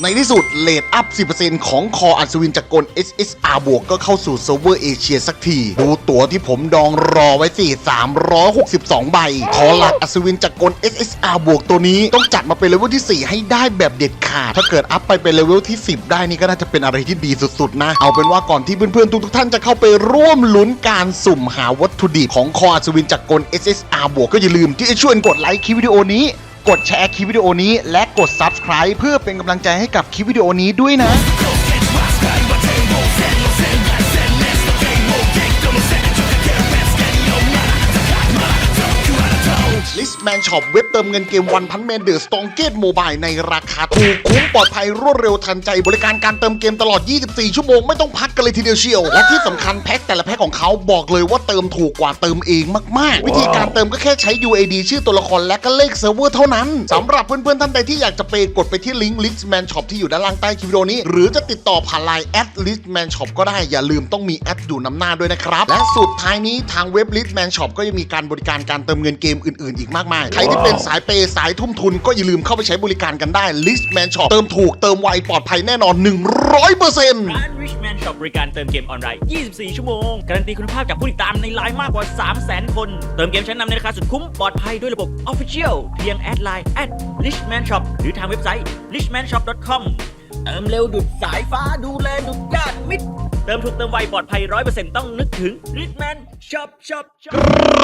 ในที่สุดเลทอัพ 10%ของคออัศวินจักกล SSR บวกก็เข้าสู่เซิร์ฟเวอร์เอเชียสักที ดูตั๋วที่ผมดองรอไว้สิ362 ใบขอหลักอัศวินจักกล SSR บวกตัวนี้ต้องจัดมาเป็นเลเวลที่ 4 ให้ได้แบบเด็ดขาด ถ้าเกิดอัพไปเป็นเลเวลที่ 10 ได้นี่ก็น่าจะเป็นอะไรที่ดีสุดๆ นะ เอาเป็นว่าก่อนที่เพื่อนๆ ทุกๆท่านจะเข้าไปร่วมลุ้นการสุ่มหาวัตถุดิบของคออัศวินจักกล SSR บวกก็อย่าลืมที่จะช่วยกดไลค์คลิปวิดีโอนี้ กดแชร์คลิปวิดีโอนี้ และกด Subscribe เพื่อเป็นกำลังใจให้กับคลิปวิดีโอนี้ด้วยนะลิสแมนช็อปเว็บเติมเงินเกมวันพันแมนเดอร์สตองเกตโมบายในราคา ถูกคุ้มปลอดภัยรวดเร็วทันใจ บริการการเติมเกมตลอด 24 ชั่วโมงไม่ต้องพักกันเลยทีเดียวเชียว และที่สำคัญแพ็คแต่ละแพ็คของเขาบอกเลยว่าเติมถูกกว่าเติมเองมากๆ วิธีการเติมก็แค่ใช้ UAD ชื่อตัวละครและก็เลขเซิร์ฟเวอร์เท่านั้นสำหรับเพื่อนๆท่านใดที่อยากจะเปย์กดไปที่ลิงก์ลิสแมนช็อปที่อยู่ด้านล่างใต้คลิปวิดีโอนี้ หรือจะติดต่อผ่านไลน์แอดลิสแมนช็อปก็ได้อย่าลืมต้องมีแอดอยู่นำหน้าด้วยนะครับและสุดท้ายนี้ทางเว็บลิสแมนช็อปก็ยังมีการบริการการเติมเงินเกมอื่นๆ อีกมากมายใครที่เป็นสายเปย์สายทุ่มทุนก็อย่าลืมเข้าไปใช้บริการกันได้ Man Shop เติมถูกเติมไวปลอดภัยแน่นอน 100%ร้าน Richman Shop บริการเติมเกมออนไลน์ 24 ชั่วโมง การันตีคุณภาพจากผู้ติดตามในไลน์มากกว่า 300,000 คน เติมเกมชั้นนำในราคาสุดคุ้ม ปลอดภัยด้วยระบบ Official เพียงแอดไลน์ at Richman Shop หรือทางเว็บไซต์ richmanshop.com เติมเร็วดุดสายฟ้าดูแลดุดญาติมิตร เติมถูกเติมไวปลอดภัย100%ต้องนึกถึง Richman Shop Shop Shop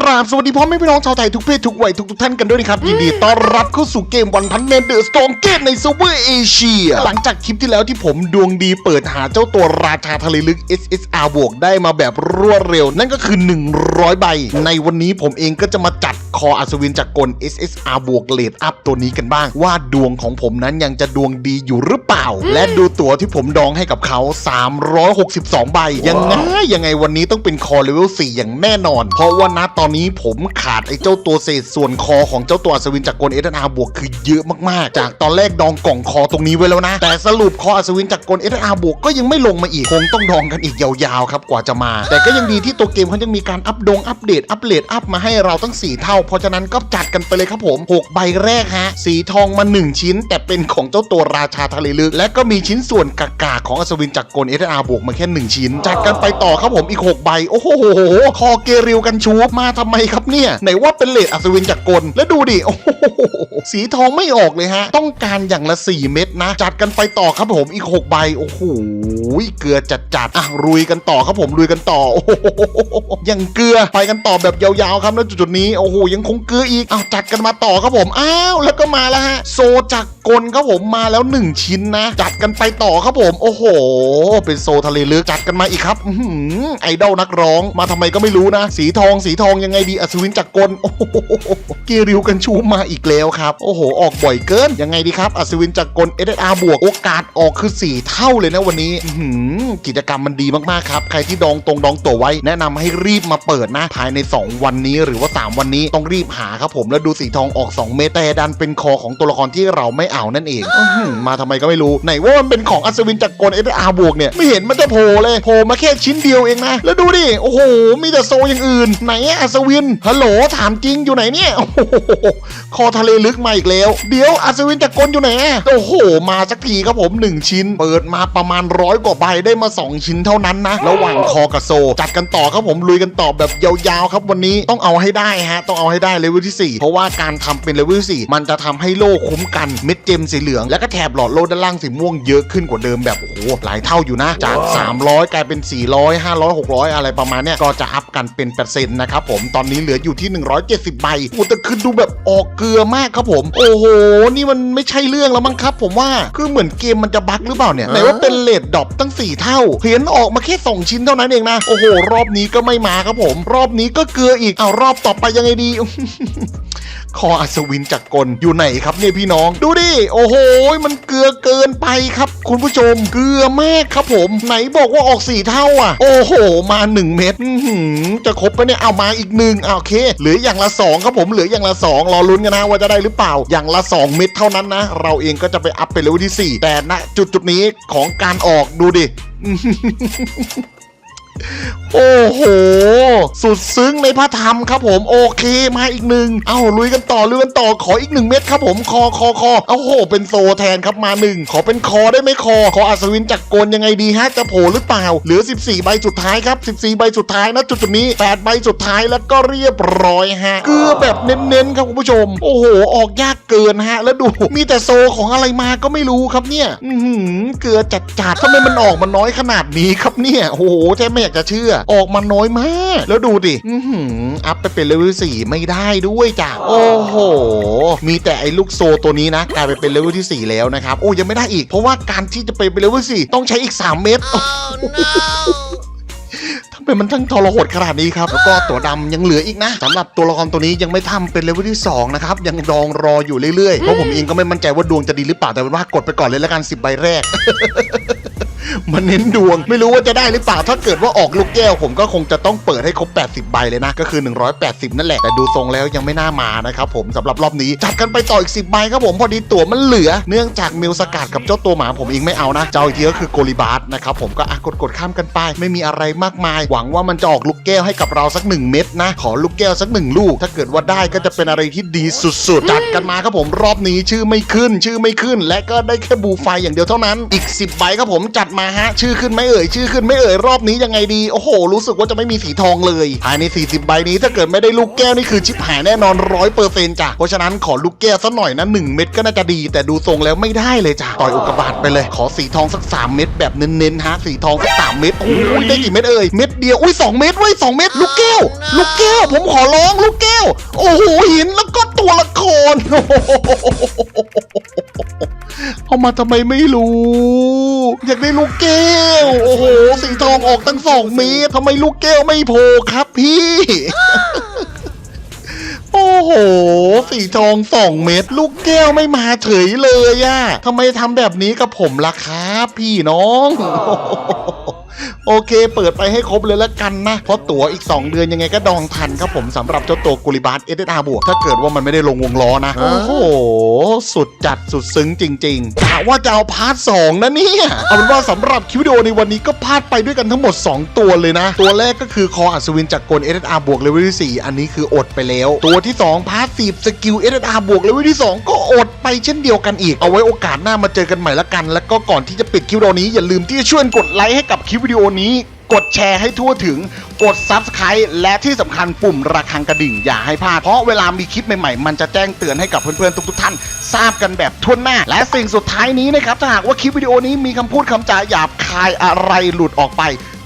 กราบสวัสดีพ่อแม่พี่น้องชาวไทยทุกเพศทุกวัยทุกทุกๆท่านกันด้วยนะครับ ยินดีต้อนรับเข้าสู่เกมวันพันแมนเดอร์สตองเกตในซูเปอร์เอเชียหลังจากคลิปที่แล้วที่ผมดวงดีเปิดหาเจ้าตัวราชาทะเลลึก SSR บวกได้มาแบบรวดเร็ว นั่นก็คือ 100 ใบ ในวันนี้ผมเองก็จะมาจัด คออัศวินจากกล SSR บวกเลดอัพตัวนี้กันบ้าง ว่าดวงของผมนั้นยังจะดวงดีอยู่หรือเปล่า และดูตั๋วที่ผมดองให้กับเขา 362 ใบ ยังไงยังไงวันนี้ต้องเป็นคอเลเวล4อย่างแน่นอน เพราะว่าณตอนนี้ผมขาดไอ้เจ้าตัวเศษส่วนคอของเจ้าตัวอัศวินจากกลเอ r บวกคือเยอะมากๆ จากตอนแรกดองกล่องคอตรงนี้ไว้แล้วนะ แต่สรุปคออัศวินจากกลเอ r บวกก็ยังไม่ลงมาอีกคงต้องดองกันอีกยาวๆครับกว่าจะมา แต่ก็ยังดีที่ตัวเกมเขายังมีการอัปดงอัปเดตอัปเลดอัพมาให้เราตั้ง 4 เท่าเพราะฉะนั้นก็จัดกันไปเลยครับผม 6 ใบแรกฮะ สีทองมา 1 ชิ้น แต่เป็นของเจ้าตัวราชาทะเลลึก และก็มีชิ้นส่วนกากาของอัศวินจากกลเอ r บวกมาแค่ 1 ชิ้น จัดกันไปต่อครับผมอีก 6 ใบ โอ้โห คอเกริวกันชูบมาทำไมครับเนี่ย ไหนว่าเป็นเลดอัศวินจากกลแล้วดูดิ โอ้โห สีทองไม่ออกเลยฮะ ต้องการอย่างละ 4 เม็ดนะ จัดกันไปต่อครับผมอีก 6 ใบ โอ้โห เกลือจัดจัดอะรุยกันต่อครับผม รุยกันต่อ โอ้โหยังเกลือ ไปกันต่อแบบยาวๆครับแล้วจุดๆนี้ โอ้โหยังคงเกลืออีกเอาจัดกันมาต่อครับผมอ้าวแล้วก็มาแล้วฮะโซจากกลครับผมมาแล้ว 1 ชิ้นนะ จัดกันไปต่อครับผม โอ้โห เป็นโซทะเลลึกจัดกันมาอีกครับอืไอดอลนักร้องมาทำไมก็ไม่รู้นะ สีทองสีทองยังไงดีอัศวินจักรกลโอ้โหเกริวกันชูมาอีกแล้วครับ โอ้โห ออกบ่อยเกินยังไงดีครับอัศวินจักรกล SSR บวกโอกาสออกคือ 4 เท่าเลยนะวันนี้อืกิจกรรมมันดีมากๆครับ ใครที่ดองตรงดองตัวไว้ แนะนำให้รีบมาเปิดนะภายใน 2 วันนี้หรือว่า 3 วันนี้ต้องรีบหาครับผมแล้วดูสีทองออก 2 เมตรแต่ดันเป็นคอของตัวละครที่เราไม่เอานั่นเองอื้อหือมาทำไมก็ไม่รู้ไหนว่ามันเป็นของอัศวินจักรกล SSR บวกเนี่ยไม่เห็นมันจะโผล่เลยโผล่มาแค่ชิ้นเดียวเองนะแล้วดูดิโอ้โหมีแต่โซอย่างอื่น ไหนอะอัศวินฮัลโหลถามจริงอยู่ไหนเนี่ยโอ้โหคอทะเลลึกมาอีกแล้ว เดี๋ยวอัศวินจักรกลอยู่ไหนอะโอ้โห มาสักทีครับผม 1 ชิ้น เปิดมาประมาณร้อยกว่าใบได้มา 2 ชิ้นเท่านั้นนะระหว่างคอกับโซ จัดกันต่อครับผมลุยกันต่อแบบยาวๆครับวันนี้ต้องเอาให้ได้ฮะต้องเอาให้ได้เลเวลที่ 4 เพราะว่าการทำเป็นเลเวลที่4มันจะทำให้โล่คุ้มกันเม็ดเจมสีเหลือง แล้วก็แถบหลอดโล่ด้านล่างสีม่วงเยอะขึ้นกว่าเดิมแบบโอ้โหหลายเท่าอยู่นะ จาก 300 กลายเป็น 400 500 600 อะไรประมาณเนี้ยก็จะอัพกันเป็นเปอร์เซ็นต์นะครับผมตอนนี้เหลืออยู่ที่ 170 ใบโอ้แต่คือดูแบบออกเกลือมากครับผม โอ้โห นี่มันไม่ใช่เรื่องแล้วมั้งครับ ผมว่าคือเหมือนเกมมันจะบั๊กหรือเปล่าเนี่ยไหนว่าเป็นเลดดรอปตั้ง 4 เท่าเห็นออกมาแค่ 2 ชิ้นเท่านั้นเองนะโอ้โหรอบนี้ก็ไม่มาครับผม รอบนี้ก็เกลืออีกเอารอบต่อไปยังไงดีคออัศวินจักรกลอยู่ไหนครับเนี่ยพี่น้อง ดูดิ โอ้โห มันเกลือเกินไปครับ คุณผู้ชม เกลือมากครับผม ไหนบอกว่าออกสี่เท่าอะ โอ้โห มาหนึ่งเม็ดจะครบปะเนี่ยเอามาอีกหนึ่งโอเค เหลืออย่างละสองครับผมเหลืออย่างละสองรอลุ้นกันนะว่าจะได้หรือเปล่า อย่างละสองเม็ดเท่านั้นนะ เราเองก็จะไปอัพเป็นเลเวลที่สี่แต่ณจุดจุดนี้ของการออกดูดิโอ้โห สุดซึ้งในพระธรรมครับผม โอเคมาอีกหนึ่งเอาลุยกันต่อลุยกันต่อขออีกหนึ่งเม็ดครับผมคอคอคอเอาโห เป็นโซแทนครับมาหนึ่งขอเป็นคอได้ไหมคอ ขออัศวินจักรกลยังไงดีฮะจะโผล่หรือเปล่า เหลือ 14 ใบสุดท้ายครับ 14 ใบสุดท้ายนะจุดจุดนี้8ใบสุดท้ายแล้วก็เรียบร้อยฮะเกลือแบบเน้นๆครับคุณผู้ชม โอ้โห ออกยากเกินฮะ แล้วดูมีแต่โซของอะไรมาก็ไม่รู้ครับเนี่ยอือหือเกลือจัดๆทำไมมันออกมาน้อยขนาดนี้ครับเนี่ยโอ้โหแทบไม่อยากจะเชื่อออกมาน้อยมาก แล้วดูดิอือหืออัพไปเป็นเลเวลสี่ไม่ได้ด้วยจ้ะโอ้โห มีแต่ไอ้ลูกโซตัวนี้นะกลายไปเป็นเลเวลที่ 4 แล้วนะครับ โอ้ยังไม่ได้อีกเพราะว่าการที่จะไปเป็นเลเวลสี่ต้องใช้อีก 3 เม็ดทำไมมันทั้งทรหดขนาดนี้ครับ แล้วก็ตัวดำยังเหลืออีกนะสำหรับตัวละครตัวนี้ยังไม่ทำเป็นเลเวลที่ 2 นะครับ ยังดองรออยู่เรื่อยๆ เพราะผมเองก็ไม่มั่นใจว่าดวงจะดีหรือเปล่าแต่เป็นว่ากดไปก่อนเลยแล้วกัน 10 ใบแรก มันเน้นดวง ไม่รู้ว่าจะได้หรือเปล่า ถ้าเกิดว่าออกลูกแก้ว ผมก็คงจะต้องเปิดให้ครบ 80 ใบเลยนะ ก็คือ 180 นั่นแหละ แต่ดูทรงแล้วยังไม่น่ามานะครับผมสำหรับรอบนี้ จัดกันไปต่ออีก 10 ใบครับผม พอดีตั๋วมันเหลือ เนื่องจากเมลสกัดกับเจ้าตัวหมาผมเองไม่เอานะ เจ้าอีกทีก็คือโกลิบาสนะครับผม ก็อะกดกดๆข้ามกันไป ไม่มีอะไรมากมาย หวังว่ามันจะออกลูกแก้วให้กับเราสักหนึ่งเม็ดนะ ขอลูกแก้วสักหนึ่งลูก ถ้าเกิดว่าได้ก็จะเป็นอะไรที่ดีสุดๆ จัดกันมาครับผม รอบนี้ชื่อไม่ขึ้น ชื่อไม่ขึ้น และก็ได้แค่บูไฟอย่างเดียวเท่านั้น อีก 10 ใบครับผมจัดมาฮะ ชื่อขึ้นไม่เอ่ย ชื่อขึ้นไม่เอ่ย รอบนี้ยังไงดี โอ้โห รู้สึกว่าจะไม่มีสีทองเลย ภายใน 40 ใบนี้ถ้าเกิดไม่ได้ลูกแก้วนี่คือชิบหายแน่นอนร้อยเปอร์เซ็นต์จ้ะ เพราะฉะนั้นขอลูกแก้วสักหน่อยนะหนึ่งเม็ดก็น่าจะดี แต่ดูทรงแล้วไม่ได้เลยจ้ะ ต่อยอุกกาบาตไปเลย ขอสีทองสัก3เม็ดแบบเน้นๆฮะ สีทองสักสามเม็ดโอ้ยได้กี่เม็ดเอ่ย เม็ดเดียว อุ้ยสองเม็ดเว้ยสองเม็ด ลูกแก้ว ลูกแก้ว ผมขอร้อง ลูกแก้ว โอ้โหหินแล้วก็ ตัวละครเอามาทำไมไม่รู้ อยากได้ลูกแก้ว โอ้โห สีทองออกตั้งสองเมตรทำไมลูกแก้วไม่โผล่ครับพี่ โอ้โห สีทองสองเม็ดลูกแก้วไม่มาเฉยเลยอะทำไมทำแบบนี้กับผมล่ะครับพี่น้อง โอเค เปิดไปให้ครบเลยแล้วกันนะ เพราะตั๋วอีก 2 เดือนยังไงก็ดองทันครับผมสำหรับเจ้าตัวกุลิบาสเอเดอาบวกถ้าเกิดว่ามันไม่ได้ลงวงล้อนะ โอ้โห สุดจัดสุดซึ้งจริงๆกะว่าจะเอาพาร์ทสองนะเนี่ยเอาเป็นว่าสำหรับคลิปวิดีโอในวันนี้ก็พลาดไปด้วยกันทั้งหมด 2 ตัวเลยนะ ตัวแรกก็คือคออัศวินจากกลเอเดอาบวกเลเวลที่4อันนี้คืออดไปแล้ว ตัวที่2พาร์ทสีสกิลเอเดอาบวกเลเวลที่ 2 ก็อด ไปเช่นเดียวกันอีก เอาไว้โอกาสหน้ามาเจอกันใหม่ละกัน แล้วก็ก่อนที่จะปิดคลิปวิดีโอนี้อย่าลืมที่จะช่วยกดไลค์ให้กับคลิปวิดีโอนี้ กดแชร์ให้ทั่วถึง กด Subscribe และที่สำคัญปุ่มระฆังกระดิ่งอย่าให้พลาด เพราะเวลามีคลิปใหม่ๆ มันจะแจ้งเตือนให้กับเพื่อนๆทุกๆท่าน ทราบกันแบบทั่วหน้า และสิ่งสุดท้ายนี้นะครับถ้าหากว่าคลิปวิดีโอนี้มีคำพูดคำจาหยาบคายอะไรหลุดออกไป